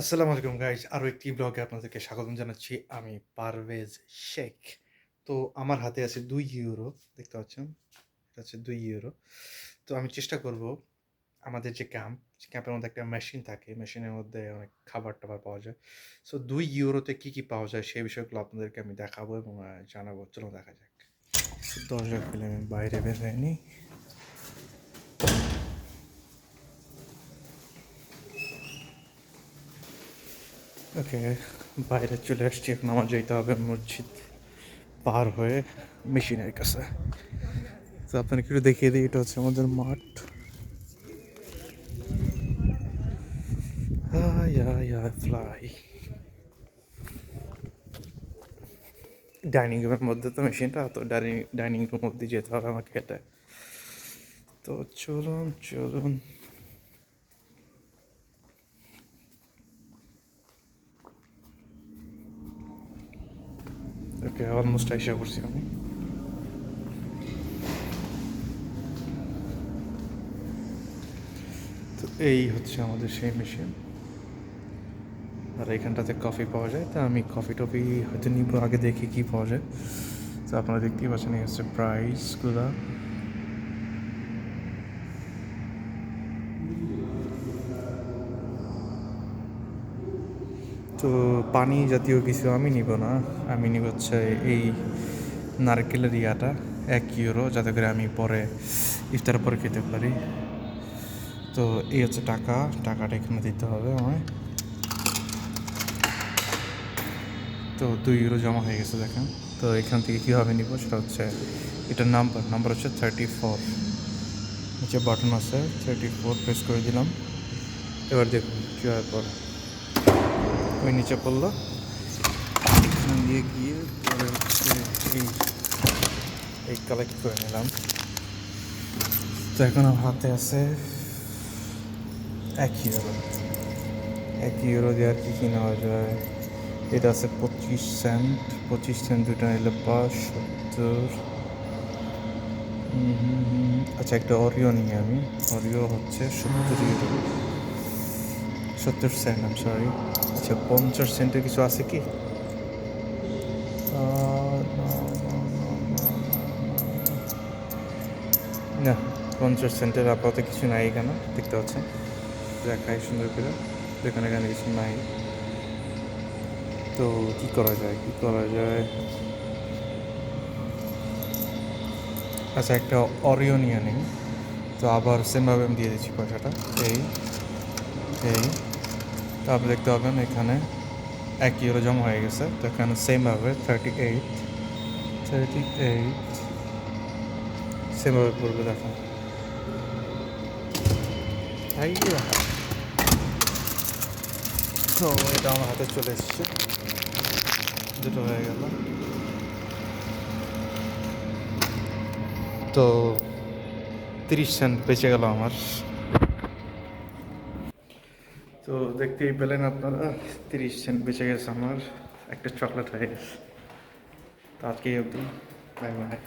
আসসালামু আলাইকুম গাইজ আরও একটি ব্লগে আপনাদেরকে স্বাগতম জানাচ্ছি। আমি পারভেজ শেখ। তো আমার হাতে আছে দুই ইউরো দেখতে পাচ্ছেন? এটা হচ্ছে দুই ইউরো তো আমি চেষ্টা করব আমাদের যে ক্যাম্প ক্যাম্পের মধ্যে একটা মেশিন থাকে মেশিনের মধ্যে অনেক খাবার টাবার পাওয়া যায়। সো দুই ইউরোতে কী কী পাওয়া যায় সেই বিষয়গুলো আপনাদেরকে আমি দেখাবো এবং জানাব। চলো দেখা যাক। দরজা খুলে আমি বাইরে বের হয়নি ওকে বাইরে চলে আসছি, এখন আমার যেতে হবে মসজিদ পার হয়ে মেশিনের কাছে। তো আপনাকে একটু দেখিয়ে দিই, এটা হচ্ছে আমাদের মাঠ। ফ্লাই ডাইনিং রুমের মধ্যে তো মেশিনটা, তো ডাইনিং ডাইনিং রুম অব্দি যেতে হবে আমাকে এটা। তো চলুন চলুন। ওকে অলমোস্ট আইসা করছি আমি তো এই হচ্ছে আমাদের সেই মেশিন আর এখানটাতে কফি পাওয়া যায়, তা আমি কফি টফি হয়তো নিব, আগে দেখি কি পাওয়া যায়। তো আপনারা দেখতেই পাচ্ছেন, এই হচ্ছে প্রাইসগুলো তো পানি জাতীয় কিছু আমি নিব না। আমি নিব হচ্ছে এই নারকেলের ইয়াটা, এক ইউরো, যাতে করে আমি পরে ইফতার পরে খেতে পারি। তো এই হচ্ছে টাকা, টাকাটা এখানে দিতে হবে আমায়। তো দুই ইউরো জমা হয়ে গেছে দেখেন। তো এখান থেকে কীভাবে নিব সেটা হচ্ছে এটার নাম্বার নাম্বার হচ্ছে থার্টি ফোর নিচে বাটন আছে থার্টি ফোর প্রেস করে দিলাম। এবার দেখুন কী কীভাবে পরে ওই নিচে পড়ল। এখানে দিয়ে গিয়ে পরে এই এই কালেক্ট করে নিলাম। তো এখন আমার হাতে আছে এক ইউরো এক ইউরো দিয়ে আর কি নেওয়া যায়? এটা আছে পঁচিশ সেন্ট পঁচিশ সেন্ট দুটো নিলে পাঁচ সত্তর। আচ্ছা একটা অরিও নিই আমি। অরিও হচ্ছে সত্তর ইউরো সত্তর সেন্ট আম সরি আচ্ছা পঞ্চাশ সেন্টের কিছু আছে কি? না, পঞ্চাশ সেন্টের আপাতত কিছু নাই এখানে দেখতে পাচ্ছেন। দেখাই সুন্দর করে যেখানে এখানে কিছু নাই। তো কি করা যায় কি করা যায়? আচ্ছা একটা অরিও নিয়ে নিই। তো আবার সেমভাবে আমি দিয়ে দিচ্ছি পয়সাটা। এই এই তারপর দেখতে পাবেন এখানে এক ইউরো জমা হয়ে গেছে। তো এখানে সেমভাবে থার্টি এইট থার্টি এইট সেমভাবে পড়বে দেখুন। তো এটা আমার হাতে চলে এসছে। দুটো হয়ে গেল। তো তিরিশ সেন্ট বেঁচে গেল আমার। তো দেখতেই পেলেন আপনারা, তিরিশ সেন্ট বেঁচে গেছে আমার, একটা চকলেট হয়ে গেছে। তো আজকেই অবধি বাই বাই